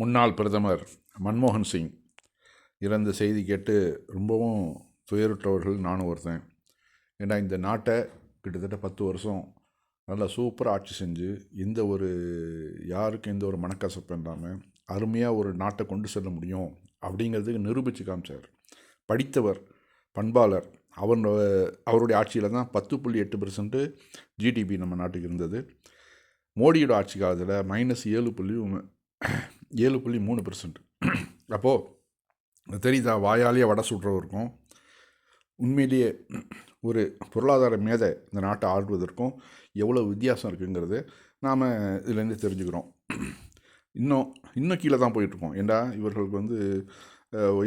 முன்னாள் பிரதமர் மன்மோகன் சிங் இறந்த செய்தி கேட்டு ரொம்பவும் துயருற்றவர்கள் நானும் ஒருத்தன். ஏன்னா இந்த நாட்டை கிட்டத்தட்ட பத்து வருஷம் நல்லா சூப்பராக ஆட்சி செஞ்சு எந்த ஒரு யாருக்கும் எந்த ஒரு மனக்கசப்பு இல்லாமல் அருமையாக ஒரு நாட்டை கொண்டு செல்ல முடியும் அப்படிங்கிறதுக்கு நிரூபித்து காமிச்சார். படித்தவர் பண்பாளர் அவர் அவருடைய ஆட்சியில் தான் பத்து புள்ளி எட்டு பர்சன்ட்டு ஜிடிபி நம்ம நாட்டுக்கு இருந்தது. மோடியோட ஆட்சி காலத்தில் மைனஸ் ஏழு புள்ளி ஏழு புள்ளி மூணு பெர்சன்ட் அப்போது தெரியுதா வாயாலேயே வடை சுடுறவருக்கும் உண்மையிலேயே ஒரு பொருளாதார மேதை இந்த நாட்டை ஆள்வதற்கும் எவ்வளோ வித்தியாசம் இருக்குங்கிறது நாம் இதுலேருந்து தெரிஞ்சுக்கிறோம். இன்னும் இன்னும் கீழே தான் போயிட்டுருக்கோம். ஏண்டா இவர்களுக்கு வந்து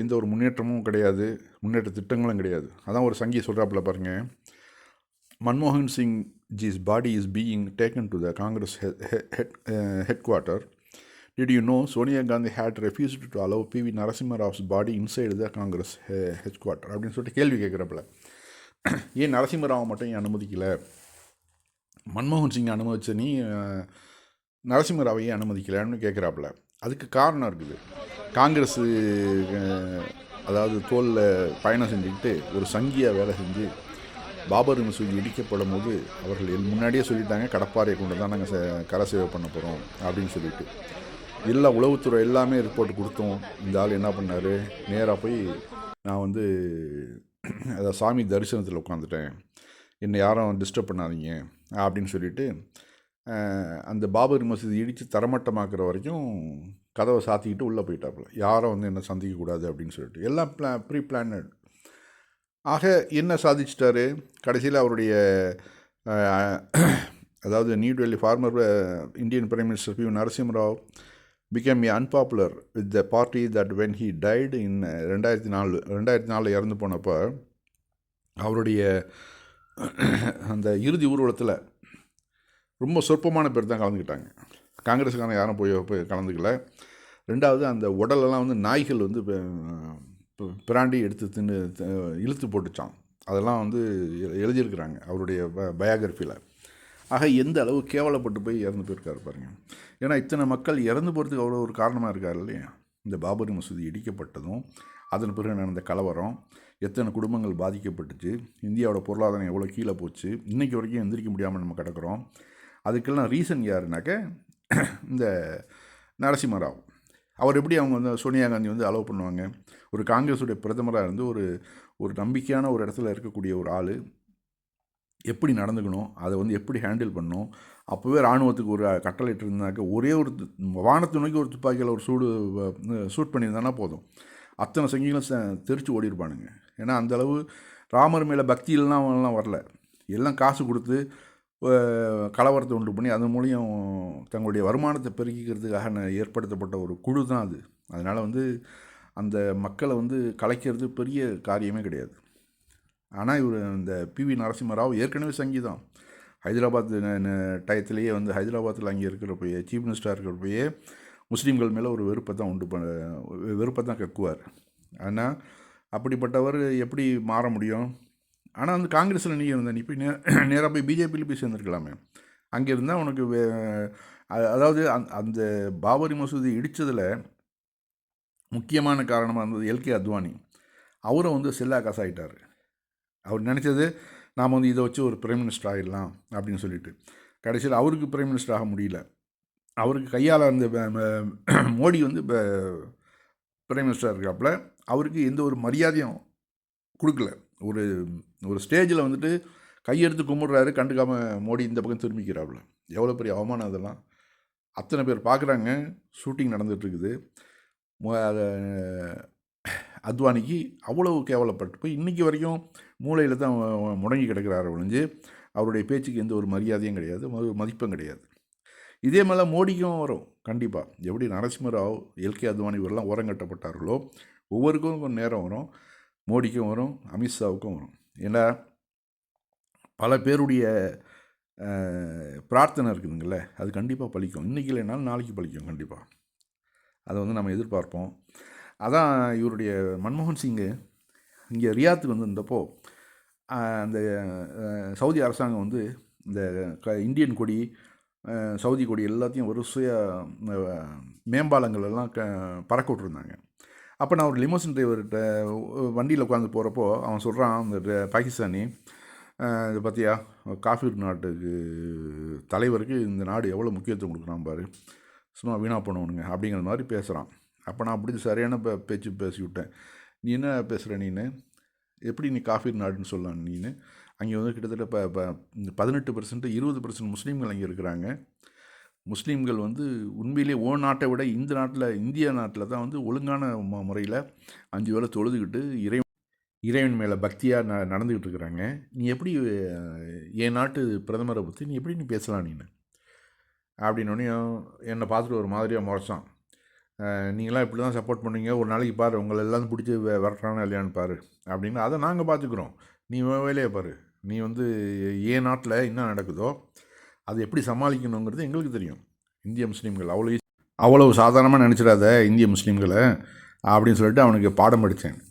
எந்த ஒரு முன்னேற்றமும் கிடையாது முன்னேற்ற திட்டங்களும் கிடையாது. அதான் ஒரு சங்கி சொல்கிறாப்புல பாருங்கள் மன்மோகன் Singh his body is being taken to the Congress head quarter did you know Sonia Gandhi had refused to allow PV Narasimha Rao's body inside the Congress head quarter அப்படின்னு சொல்லிட்டு கேள்வி கேட்குறப்பல. ஏன் நரசிம்மராவை மட்டும் ஏன் அனுமதிக்கலை? மன்மோகன் சிங் அனுமதிச்ச நீ அஹ், நரசிம்மராவையே அனுமதிக்கலைன்னு கேட்குறாப்புல. அதுக்கு காரணம் இருக்குது. காங்கிரஸு அதாவது தோலில் பயணம் செஞ்சுக்கிட்டு ஒரு சங்கியாக வேலை செஞ்சு பாபர் மசூதி இடிக்கப்படும் போது அவர்கள் முன்னாடியே சொல்லிட்டாங்க கடப்பாறையை கொண்டு தான் நாங்கள் கரை சேவை பண்ண போகிறோம் அப்படின்னு சொல்லிட்டு. எல்லா உளவுத்துறை எல்லாமே ரிப்போர்ட் கொடுத்தோம். இந்த ஆள் என்ன பண்ணார்? நேராக போய் நான் வந்து அதாவது சாமி தரிசனத்தில் உட்காந்துட்டேன் என்னை யாரும் டிஸ்டர்ப் பண்ணாதீங்க அப்படின்னு சொல்லிட்டு அந்த பாபர் மசூதி இடித்து தரமட்டமாக்குற வரைக்கும் கதவை சாத்திக்கிட்டு உள்ளே போயிட்டாப்புல. யாரும் வந்து என்ன சந்திக்கக்கூடாது அப்படின்னு சொல்லிட்டு. எல்லாம் பிளா ப்ரீ பிளானட் ஆக என்ன சாதிச்சிட்டாரு? கடைசியில் அவருடைய அதாவது New Delhi former Indian prime minister P Narasimha Rao became a unpopular with the party that when he died in ரெண்டாயிரத்தி நாலு ரெண்டாயிரத்தி நாலில் இறந்து போனப்போ அவருடைய அந்த இறுதி ஊர்வலத்தில் ரொம்ப சொற்பமான பேர் தான் கலந்துக்கிட்டாங்க. காங்கிரஸுக்கான யாரும் போய் போய் கலந்துக்கல. ரெண்டாவது அந்த உடலெல்லாம் வந்து நாய்கள் வந்து பிராண்டி எடுத்து தின்னு இழுத்து போட்டுச்சான் அதெல்லாம் வந்து எழுதியிருக்கிறாங்க அவருடைய பயோகிராஃபியில் ஆக எந்த அளவு கேவலப்பட்டு போய் இறந்து போயிருக்காரு பாருங்கள் ஏன்னா இத்தனை மக்கள் இறந்து போகிறதுக்கு அவ்வளோ ஒரு காரணமாக இருக்கார் இல்லையா? இந்த பாபரி மசூதி இடிக்கப்பட்டதும் அதன் பிறகு நடந்த கலவரம் எத்தனை குடும்பங்கள் பாதிக்கப்பட்டுச்சு இந்தியாவோட பொருளாதாரம் எவ்வளோ கீழே போச்சு இன்றைக்கி வரைக்கும் எந்திரிக்க முடியாமல் நம்ம கிடக்கிறோம். அதுக்கெல்லாம் ரீசன் யாருனாக்க இந்த நரசிம்மராவ். அவர் எப்படி அவங்க வந்து சோனியா காந்தி வந்து அலோவ் பண்ணுவாங்க? ஒரு காங்கிரஸுடைய பிரதமராக இருந்து ஒரு ஒரு நம்பிக்கையான ஒரு இடத்துல இருக்கக்கூடிய ஒரு ஆள் எப்படி நடந்துக்கணும் அதை வந்து எப்படி ஹேண்டில் பண்ணணும் அப்போவே இராணுவத்துக்கு ஒரு கட்டளை இருந்தாக்க ஒரே ஒரு து- வானத்தை நோக்கி ஒரு துப்பாக்கியில் ஒரு சூடு சூட் பண்ணியிருந்தானா போதும். அத்தனை சங்கிகளும் ச- தெரிச்சு ஓடி இருப்பானுங்க ஏன்னா அந்த அளவு ராமர் மேலே பக்தியிலாம் அவங்கெல்லாம் வரல. எல்லாம் காசு கொடுத்து கலவரத்தை உண்டு பண்ணி அதன் மூலியம் தங்களுடைய வருமானத்தை பெருக்கிக்கிறதுக்காக ஏற்படுத்தப்பட்ட ஒரு குழு தான் அது. அதனால் வந்து அந்த மக்களை வந்து கலைக்கிறது பெரிய காரியமே கிடையாது. ஆனால் இவர் இந்த பிவி நரசிம்மராவ் ஏற்கனவே சங்கீதம் ஹைதராபாத் டயத்திலேயே வந்து ஹைதராபாத்தில் அங்கே இருக்கிறப்பயே சீஃப் மினிஸ்டராக இருக்கிறப்பயே முஸ்லீம்கள் மேலே ஒரு வெறுப்பை தான் உண்டு பண்ண வெறுப்பை தான் கக்குவார். ஆனால் அப்படிப்பட்டவர் எப்படி மாற முடியும்? ஆனால் வந்து காங்கிரஸில் நீ இருந்த நீ போய் நே நேராக போய் பிஜேபியில் போய் சேர்ந்துருக்கலாமே. அங்கே இருந்தால் உனக்கு வே- அதாவது அந்த அந்த பாபரி மசூதி இடித்ததில் முக்கியமான காரணமாக இருந்தது எல்கே அத்வானி. அவரும் வந்து செல்லா காசாயிட்டார் அவர் நினச்சது நாம் வந்து இதை வச்சு ஒரு பிரைம் மினிஸ்டர் ஆகிடலாம் அப்படின்னு சொல்லிட்டு. கடைசியில் அவருக்கு பிரைம் மினிஸ்டர் ஆக முடியல. அவருக்கு கையால் அந்த மோடி வந்து பிரைம் மினிஸ்டராக இருக்காப்புல அவருக்கு எந்த ஒரு மரியாதையும் கொடுக்கல. ஒரு ஒரு ஸ்டேஜில் வந்துட்டு கையெடுத்து கும்பிடுறாரு கண்டுக்காம மோடி இந்த பக்கம் திரும்பிக்கிறாப்புல. எவ்வளோ பெரிய அவமானம் அதெல்லாம். அத்தனை பேர் பார்க்குறாங்க ஷூட்டிங் நடந்துகிட்ருக்குது அத்வானிக்கு அவ்வளவு கேவலப்பட்டு போய் இன்றைக்கி வரைக்கும் மூளையில் தான் முடங்கி கிடக்கிறார் ஒழிஞ்சு அவருடைய பேச்சுக்கு எந்த ஒரு மரியாதையும் கிடையாது மதிப்பும் கிடையாது. இதே மாதிரி மோடிக்கும் வரும் கண்டிப்பாக எப்படி நரசிம்மராவ் எல்கே அத்வானி இவரெல்லாம் ஓரங்கட்டப்பட்டார்களோ ஒவ்வொருக்கும் கொஞ்சம் நேரம் வரும். மோடிக்கும் வரும் அமித்ஷாவுக்கும் வரும். ஏன்னா பல பேருடைய பிரார்த்தனை இருக்குதுங்களே அது கண்டிப்பாக பழிக்கும் இன்றைக்கி இல்லைனாலும் நாளைக்கு பழிக்கும் கண்டிப்பாக அதை வந்து நம்ம எதிர்பார்ப்போம். அதான் இவருடைய மன்மோகன் சிங்கு இங்கே ரியாத்துக்கு வந்திருந்தப்போ அந்த சவுதி அரசாங்கம் வந்து இந்த க இந்தியன் கொடி சவுதி கொடி எல்லாத்தையும் வரிசையாக மேம்பாலங்கள் எல்லாம் க பறக்க விட்ருந்தாங்க அப்போ நான் ஒரு லிமோசின் டிரைவர்கிட்ட வண்டியில் உட்காந்து போகிறப்போ அவன் சொல்கிறான் அந்த பாகிஸ்தானி இதை பார்த்தியா காஃபீர் நாட்டுக்கு தலைவருக்கு இந்த நாடு எவ்வளோ முக்கியத்துவம் கொடுக்குறான் பாரு சும்மா வீணாக பண்ணுவனுங்க அப்படிங்கிற மாதிரி பேசுகிறான் அப்போ நான் அப்படி சரியான பேச்சு பேசி விட்டேன் நீ என்ன பேசுகிற நீனு? எப்படி நீ காஃபீர் நாடுன்னு சொல்லலாம் நீனு? அங்கே வந்து கிட்டத்தட்ட இப்போ இப்போ பதினெட்டு பர்சன்ட் இருபது பர்சன்ட் முஸ்லீம்கள் அங்கே இருக்கிறாங்க. முஸ்லீம்கள் வந்து உண்மையிலே ஓ நாட்டை விட இந்த நாட்டில் இந்திய நாட்டில் தான் வந்து ஒழுங்கான முறையில் அஞ்சு வேலை தொழுதுகிட்டு இறை இறைவன் மேலே பக்தியாக ந நடந்துக்கிட்டு இருக்கிறாங்க. நீ எப்படி என் நாட்டு பிரதமரை பற்றி நீ எப்படி நீ பேசலாம் நீனு? அப்படின்னோடனே என்னை பார்த்துட்டு ஒரு மாதிரியாக முறைச்சான். நீங்களாம் இப்படி தான் சப்போர்ட் பண்ணுவீங்க. ஒரு நாளைக்கு பாரு உங்களை எல்லாம் பிடிச்சி வெ- விரட்டுறானா இல்லையான்னு பாரு. அப்படின்னு அதை நாங்கள் பார்த்துக்குறோம். நீ வேலையை பாரு. நீ வந்து ஏன் நாட்டில் என்ன நடக்குதோ அது எப்படி சமாளிக்கணுங்கிறது எங்களுக்கு தெரியும். இந்திய முஸ்லீம்கள் அவ்வளோ அவ்வளவு சாதாரணமாக நினச்சிடாத இந்திய முஸ்லீம்களை அப்படின்னு சொல்லிட்டு அவனுக்கு பாடம் படித்தேன்.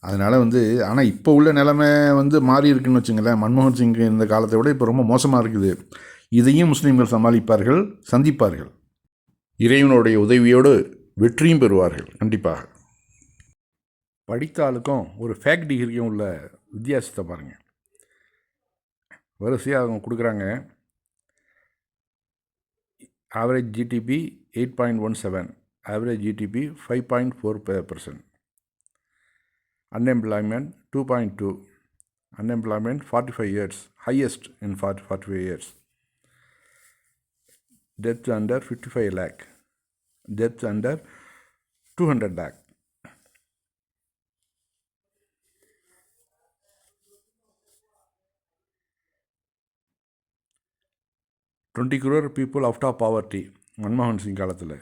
அதனால் வந்து ஆனால் இப்போ உள்ள நிலைமை வந்து மாறி இருக்குன்னு வச்சுங்களேன். மன்மோகன் சிங் இந்த காலத்தை விட இப்போ ரொம்ப மோசமாக இருக்குது. இதையும் முஸ்லீம்கள் சமாளிப்பார்கள் சந்திப்பார்கள். இறைவனுடைய உதவியோடு வெற்றியும் பெறுவார்கள் கண்டிப்பாக. படித்தாளுக்கும் ஒரு ஃபேக் டிகிரிக்கும் உள்ள வித்தியாசத்தை பாருங்கள் வரிசையாக அவங்க கொடுக்குறாங்க. Average GDP eight point one seven average GDP five point four percent unemployment two point two unemployment forty five years highest in forty forty five years death under fifty five lakh deaths under 200 lakh. Twenty crore people out of poverty மன்மோகன் சிங் காலத்தில்.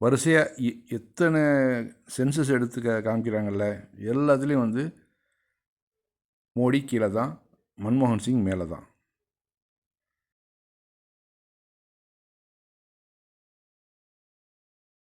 வரிசையாக எத்தனை census எடுத்து காமிக்கிறாங்கல்ல எல்லாத்துலேயும் வந்து மோடி கீழே தான் மன்மோகன் சிங் மேலே தான்